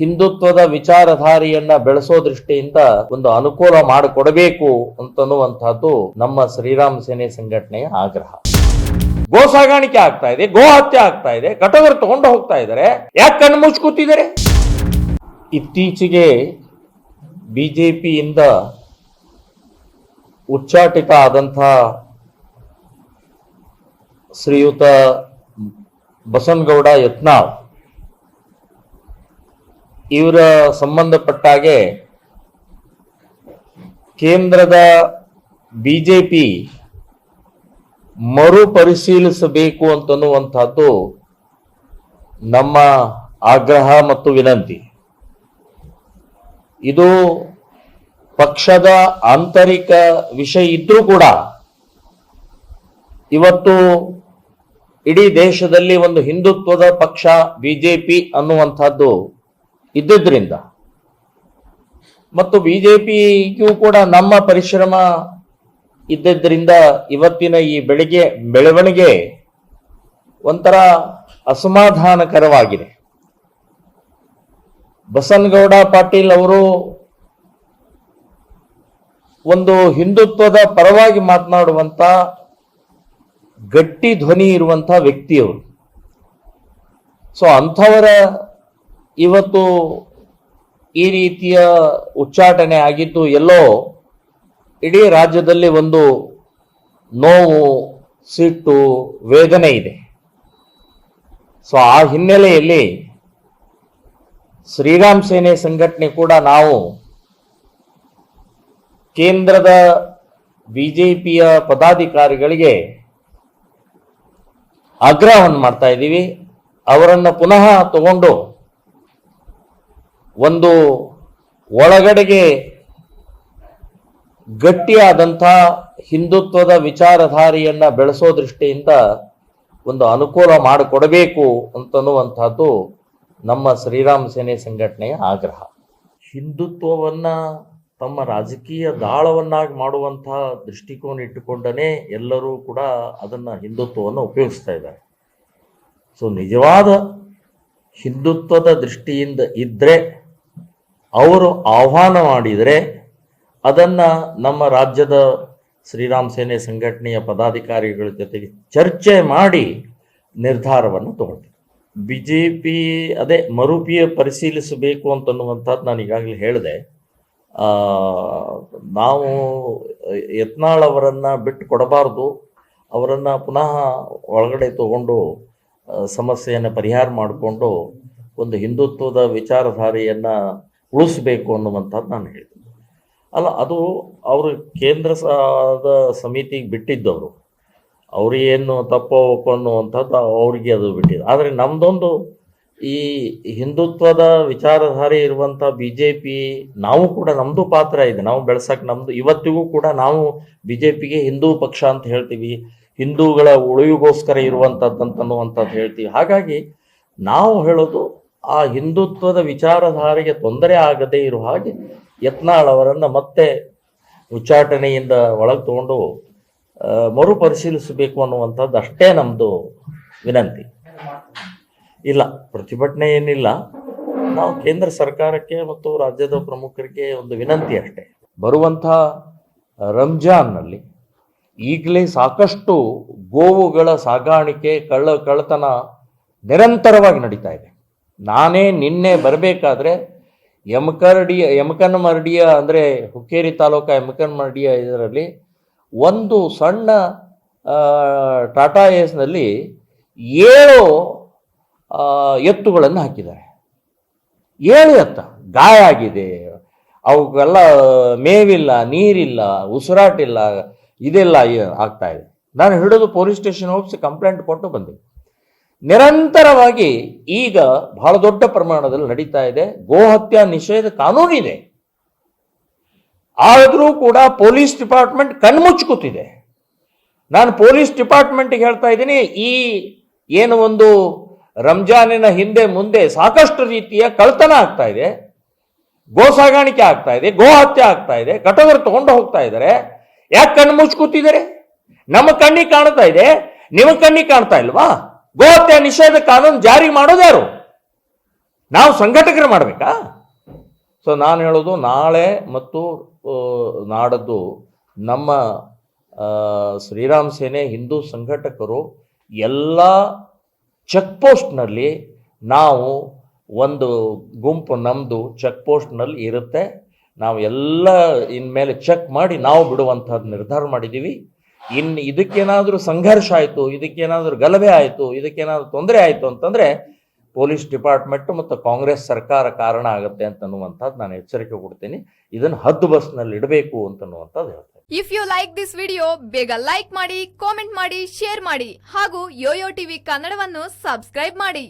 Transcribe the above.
ಹಿಂದುತ್ವದ ವಿಚಾರಧಾರಿಯನ್ನ ಬೆಳೆಸೋ ದೃಷ್ಟಿಯಿಂದ ಒಂದು ಅನುಕೂಲ ಮಾಡಿಕೊಡಬೇಕು ಅಂತನ್ನುವಂತಹದ್ದು ನಮ್ಮ ಶ್ರೀರಾಮ ಸೇನೆ ಸಂಘಟನೆಯ ಆಗ್ರಹ. ಗೋ ಸಾಗಾಣಿಕೆ ಆಗ್ತಾ ಇದೆ, ಗೋ ಹತ್ಯೆ ಆಗ್ತಾ ಇದೆ, ಕಟಗರು ತಗೊಂಡು ಹೋಗ್ತಾ ಇದ್ದಾರೆ. ಯಾಕೆ ಕಣ್ಣು ಮುಚ್ಕೋತಿದ್ದಾರೆ? ಇತ್ತೀಚೆಗೆ ಬಿಜೆಪಿಯಿಂದ ಉಚ್ಚಾಟಿತ ಆದಂಥ ಶ್ರೀಯುತ ಬಸನ್ಗೌಡ ಯತ್ನಾಳ್ ಇವರ ಸಂಬಂಧಪಟ್ಟಾಗೆ ಕೇಂದ್ರದ ಬಿಜೆಪಿ ಮರುಪರಿಶೀಲಿಸಬೇಕು ಅಂತನ್ನುವಂಥದ್ದು ನಮ್ಮ ಆಗ್ರಹ ಮತ್ತು ವಿನಂತಿ. ಇದು ಪಕ್ಷದ ಆಂತರಿಕ ವಿಷಯ ಇದ್ರೂ ಕೂಡ ಇವತ್ತು ಇಡೀ ದೇಶದಲ್ಲಿ ಒಂದು ಹಿಂದುತ್ವದ ಪಕ್ಷ ಬಿಜೆಪಿ ಅನ್ನುವಂಥದ್ದು ಇದ್ದಿದ್ರಿಂದ. ಮತ್ತು ಬಿಜೆಪಿಗೂ ಕೂಡ ನಮ್ಮ ಪರಿಶ್ರಮ ಇದ್ದಿದ್ದರಿಂದ ಇವತ್ತಿನ ಈ ಬೆಳಿಗ್ಗೆ ಬೆಳವಣಿಗೆ ಒಂಥರ ಅಸಮಾಧಾನಕರವಾಗಿದೆ. ಬಸನ್ಗೌಡ ಪಾಟೀಲ್ ಅವರು ಒಂದು ಹಿಂದುತ್ವದ ಪರವಾಗಿ ಮಾತನಾಡುವಂಥ ಗಟ್ಟಿ ಧ್ವನಿ ಇರುವಂತ ವ್ಯಕ್ತಿಯವರು. ಸೊ ಅಂಥವರ ಇವತ್ತು ಈ ರೀತಿಯ ಉಚ್ಚಾಟನೆ ಆಗಿದ್ದು ಎಲ್ಲೋ ಇಡೀ ರಾಜ್ಯದಲ್ಲಿ ಒಂದು ನೋವು, ಸಿಟ್ಟು, ವೇದನೆ ಇದೆ. ಸೊ ಆ ಹಿನ್ನೆಲೆಯಲ್ಲಿ ಶ್ರೀರಾಮ್ ಸೇನೆ ಸಂಘಟನೆ ಕೂಡ ನಾವು ಕೇಂದ್ರದ ಬಿಜೆಪಿಯ ಪದಾಧಿಕಾರಿಗಳಿಗೆ ಆಗ್ರಹವನ್ನು ಮಾಡ್ತಾ ಇದ್ದೀವಿ. ಅವರನ್ನು ಪುನಃ ತಗೊಂಡು ಒಂದು ಒಳಗಡೆಗೆ ಗಟ್ಟಿಯಾದಂಥ ಹಿಂದುತ್ವದ ವಿಚಾರಧಾರಿಯನ್ನ ಬೆಳೆಸೋ ದೃಷ್ಟಿಯಿಂದ ಒಂದು ಅನುಕೂಲ ಮಾಡಿಕೊಡಬೇಕು ಅಂತನ್ನುವಂಥದ್ದು ನಮ್ಮ ಶ್ರೀರಾಮ್ ಸೇನೆ ಸಂಘಟನೆಯ ಆಗ್ರಹ. ಹಿಂದುತ್ವವನ್ನ ತಮ್ಮ ರಾಜಕೀಯ ದಾಳವನ್ನಾಗಿ ಮಾಡುವಂಥ ದೃಷ್ಟಿಕೋನ ಇಟ್ಟುಕೊಂಡನೇ ಎಲ್ಲರೂ ಕೂಡ ಅದನ್ನ ಹಿಂದುತ್ವವನ್ನು ಉಪಯೋಗಿಸ್ತಾ ಇದ್ದಾರೆ. ಸೊ ನಿಜವಾದ ಹಿಂದುತ್ವದ ದೃಷ್ಟಿಯಿಂದ ಇದ್ರೆ ಅವರು ಆಹ್ವಾನ ಮಾಡಿದರೆ ಅದನ್ನ ನಮ್ಮ ರಾಜ್ಯದ ಶ್ರೀರಾಮ್ ಸೇನೆ ಸಂಘಟನೆಯ ಪದಾಧಿಕಾರಿಗಳ ಜೊತೆಗೆ ಚರ್ಚೆ ಮಾಡಿ ನಿರ್ಧಾರವನ್ನು ತಗೊಂಡಿದೆ ಬಿ ಜೆ ಪಿ ಅದೇ ಮರುಪಿಯ ಪರಿಶೀಲಿಸಬೇಕು ಅಂತನ್ನುವಂಥದ್ದು ನಾನು ಈಗಾಗಲೇ ಹೇಳಿದೆ. ನಾವು ಯತ್ನಾಳ್ ಅವರನ್ನು ಬಿಟ್ಟು ಕೊಡಬಾರ್ದು. ಅವರನ್ನು ಪುನಃ ಒಳಗಡೆ ತಗೊಂಡು ಸಮಸ್ಯೆಯನ್ನು ಪರಿಹಾರ ಮಾಡಿಕೊಂಡು ಒಂದು ಹಿಂದುತ್ವದ ವಿಚಾರಧಾರೆಯನ್ನ ಉಳಿಸಬೇಕು ಅನ್ನುವಂಥದ್ದು ನಾನು ಹೇಳಿದೆ ಅಲ್ಲ, ಅದು ಅವರು ಕೇಂದ್ರ ಸಾದ ಸಮಿತಿಗೆ ಬಿಟ್ಟಿದ್ದವರು. ಏನು ತಪ್ಪೋ ಅನ್ನುವಂಥದ್ದು ಅವ್ರಿಗೆ ಅದು ಬಿಟ್ಟಿದೆ ಆದರೆ ನಮ್ಮದೊಂದು ಈ ಹಿಂದುತ್ವದ ವಿಚಾರಧಾರೆ ಇರುವಂಥ ಬಿ ಜೆ ಪಿ ನಾವು ಕೂಡ ನಮ್ಮದು ಪಾತ್ರ ಇದೆ. ನಾವು ಬೆಳೆಸಕ್ಕೆ ನಮ್ಮದು ಇವತ್ತಿಗೂ ಕೂಡ ನಾವು ಬಿ ಜೆ ಪಿಗೆ ಹಿಂದೂ ಪಕ್ಷ ಅಂತ ಹೇಳ್ತೀವಿ. ಹಿಂದೂಗಳ ಉಳಿವಿಗೋಸ್ಕರ ಇರುವಂಥದ್ದು ಅಂತನ್ನುವಂಥದ್ದು ಹೇಳ್ತೀವಿ. ಹಾಗಾಗಿ ನಾವು ಹೇಳೋದು ಆ ಹಿಂದುತ್ವದ ವಿಚಾರಧಾರೆಗೆ ತೊಂದರೆ ಆಗದೇ ಇರುವ ಹಾಗೆ ಯತ್ನಾಳ್ ಅವರನ್ನು ಮತ್ತೆ ಉಚ್ಚಾಟನೆಯಿಂದ ಒಳಗೆ ತಗೊಂಡು ಮರುಪರಿಶೀಲಿಸಬೇಕು ಅನ್ನುವಂಥದ್ದು ಅಷ್ಟೇ ನಮ್ಮದು ವಿನಂತಿ. ಇಲ್ಲ, ಪ್ರತಿಭಟನೆ ಏನಿಲ್ಲ. ನಾವು ಕೇಂದ್ರ ಸರ್ಕಾರಕ್ಕೆ ಮತ್ತು ರಾಜ್ಯದ ಪ್ರಮುಖರಿಗೆ ಒಂದು ವಿನಂತಿ ಅಷ್ಟೇ. ಬರುವಂಥ ರಂಜಾನ್ನಲ್ಲಿ ಈಗಲೇ ಸಾಕಷ್ಟು ಗೋವುಗಳ ಸಾಗಾಣಿಕೆ ಕಳ್ಳ ಕಳ್ಳತನ ನಿರಂತರವಾಗಿ ನಡೀತಾ ಇದೆ. ನಾನೇ ನಿನ್ನೆ ಬರಬೇಕಾದ್ರೆ ಯಮಕರಡಿ ಯಮಕನಮರಡಿಯ ಅಂದರೆ ಹುಕ್ಕೇರಿ ತಾಲೂಕ ಯಮಕನಮರಡಿಯ ಇದರಲ್ಲಿ ಒಂದು ಸಣ್ಣ ಟಾಟಾ ಏಸ್ನಲ್ಲಿ ಏಳು ಎತ್ತುಗಳನ್ನು ಹಾಕಿದ್ದಾರೆ. ಏಳು ಎತ್ತ ಗಾಯ ಆಗಿದೆ. ಅವಕ್ಕೆಲ್ಲ ಮೇವಿಲ್ಲ, ನೀರಿಲ್ಲ, ಉಸಿರಾಟಿಲ್ಲ, ಇದೆಲ್ಲ ಆಗ್ತಾ ಇದೆ. ನಾನು ಹಿಡಿದು ಪೊಲೀಸ್ ಸ್ಟೇಷನ್ ಹೋಗಿಸಿ ಕಂಪ್ಲೇಂಟ್ ಕೊಟ್ಟು ಬಂದೆ. ನಿರಂತರವಾಗಿ ಈಗ ಬಹಳ ದೊಡ್ಡ ಪ್ರಮಾಣದಲ್ಲಿ ನಡೀತಾ ಇದೆ. ಗೋಹತ್ಯಾ ನಿಷೇಧ ಕಾನೂನಿದೆ. ಆದರೂ ಕೂಡ ಪೊಲೀಸ್ ಡಿಪಾರ್ಟ್ಮೆಂಟ್ ಕಣ್ಮುಚ್ಕುತ್ತಿದೆ. ನಾನು ಪೊಲೀಸ್ ಡಿಪಾರ್ಟ್ಮೆಂಟ್ಗೆ ಹೇಳ್ತಾ ಇದ್ದೀನಿ, ಈ ಏನು ಒಂದು ರಂಜಾನಿನ ಹಿಂದೆ ಮುಂದೆ ಸಾಕಷ್ಟು ರೀತಿಯ ಕಳ್ತನ ಆಗ್ತಾ ಇದೆ. ಗೋ ಸಾಗಾಣಿಕೆ ಆಗ್ತಾ ಇದೆ, ಗೋ ಹತ್ಯೆ ಆಗ್ತಾ ಇದೆ ಕಟೋಗರು ತಗೊಂಡು ಹೋಗ್ತಾ ಇದ್ದಾರೆ. ಯಾಕೆ ಕಣ್ಣು ಮುಚ್ಕೂತಿದ್ದಾರೆ ನಮ್ಮ ಕಣ್ಣಿಗೆ ಕಾಣ್ತಾ ಇದೆ. ನಿಮ್ಮ ಕಣ್ಣಿಗೆ ಕಾಣ್ತಾ ಇಲ್ವಾ? ಗೋ ಹತ್ಯೆ ನಿಷೇಧ ಕಾನೂನು ಜಾರಿ ಮಾಡೋದು ಯಾರು? ನಾವು ಸಂಘಟಕರು ಮಾಡಬೇಕಾ? ಸೊ ನಾನು ಹೇಳೋದು ನಾಳೆ ಮತ್ತು ನಾಡದ್ದು ನಮ್ಮ ಶ್ರೀರಾಮ್ ಸೇನೆ ಹಿಂದೂ ಸಂಘಟಕರು ಎಲ್ಲ ಚೆಕ್ ಪೋಸ್ಟ್ನಲ್ಲಿ ನಾವು ಒಂದು ಗುಂಪು ನಮ್ಮದು ಚೆಕ್ ಪೋಸ್ಟ್ನಲ್ಲಿ ಇರುತ್ತೆ. ನಾವು ಎಲ್ಲ ಇನ್ಮೇಲೆ ಚೆಕ್ ಮಾಡಿ ನಾವು ಬಿಡುವಂಥದ್ದು ನಿರ್ಧಾರ ಮಾಡಿದ್ದೀವಿ. ಇನ್ನು ಇದಕ್ಕೇನಾದರೂ ಸಂಘರ್ಷ ಆಯಿತು, ಇದಕ್ಕೇನಾದರೂ ಗಲಭೆ ಆಯಿತು, ಇದಕ್ಕೇನಾದರೂ ತೊಂದರೆ ಆಯಿತು ಅಂತಂದರೆ ಪೊಲೀಸ್ ಡಿಪಾರ್ಟ್ಮೆಂಟ್ ಮತ್ತು ಕಾಂಗ್ರೆಸ್ ಸರ್ಕಾರ ಕಾರಣ ಆಗುತ್ತೆ ಅಂತನ್ನುವಂಥದ್ದು ನಾನು ಎಚ್ಚರಿಕೆ ಕೊಡ್ತೀನಿ. ಇದನ್ನು ಹದ್ದು ಬಸ್ನಲ್ಲಿ ಇಡಬೇಕು ಅಂತನ್ನುವಂಥದ್ದು ಹೇಳ್ತೇನೆ. If you like this video ಬೇಗ ಲೈಕ್ ಮಾಡಿ ಕಾಮೆಂಟ್ ಮಾಡಿ ಶೇರ್ ಮಾಡಿ ಹಾಗೂ ಯೋಯೋ ಟಿವಿ ಕನ್ನಡವನ್ನು ಸಬ್ಸ್ಕ್ರೈಬ್ ಮಾಡಿ.